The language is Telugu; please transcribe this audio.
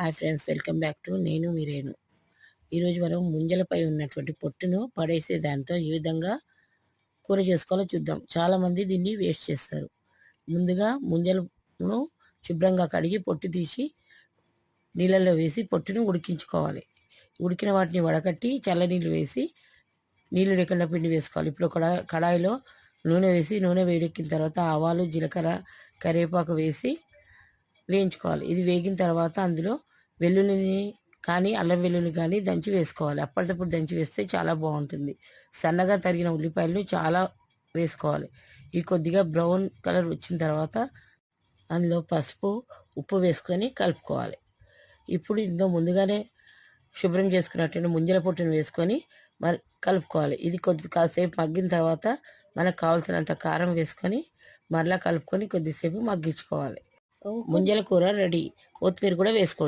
Hi friends! Welcome back to నేను మీరేను ఈరోజు మనం ముంజలపై ఉన్నటువంటి పొట్టును పడేసే దాంతో ఏ విధంగా కూర చేసుకోవాలో చూద్దాం. చాలామంది దీన్ని వేస్ట్ చేస్తారు. ముందుగా ముంజలను శుభ్రంగా కడిగి పొట్టు తీసి నీళ్ళల్లో వేసి పొట్టును ఉడికించుకోవాలి. ఉడికిన వాటిని వడకట్టి చల్లనీళ్ళు వేసి నీళ్ళు లేకుండా పిండి వేసుకోవాలి. ఇప్పుడు కడా కడాయిలో నూనె వేసి నూనె వేడెక్కిన తర్వాత ఆవాలు జీలకర్ర కరివేపాకు వేసి వేయించుకోవాలి. ఇది వేగిన తర్వాత అందులో వెల్లుల్లిని కానీ అల్లం వెల్లుల్లి కానీ దంచి వేసుకోవాలి. అప్పటికప్పుడు దంచి వేస్తే చాలా బాగుంటుంది. సన్నగా తరిగిన ఉల్లిపాయలు చాలా వేసుకోవాలి. ఈ కొద్దిగా బ్రౌన్ కలర్ వచ్చిన తర్వాత అందులో పసుపు ఉప్పు వేసుకొని కలుపుకోవాలి. ఇప్పుడు ఇందులో ముందుగానే శుభ్రం చేసుకున్నట్టు ముంజల పొట్టును వేసుకొని మరి కలుపుకోవాలి. ఇది కొద్ది కాసేపు మగ్గిన తర్వాత మనకు కావాల్సినంత కారం వేసుకొని మరలా కలుపుకొని కొద్దిసేపు మగ్గించుకోవాలి. ముంజల కూర రెడీ. కొత్తిమీర కూడా వేసుకోవచ్చు.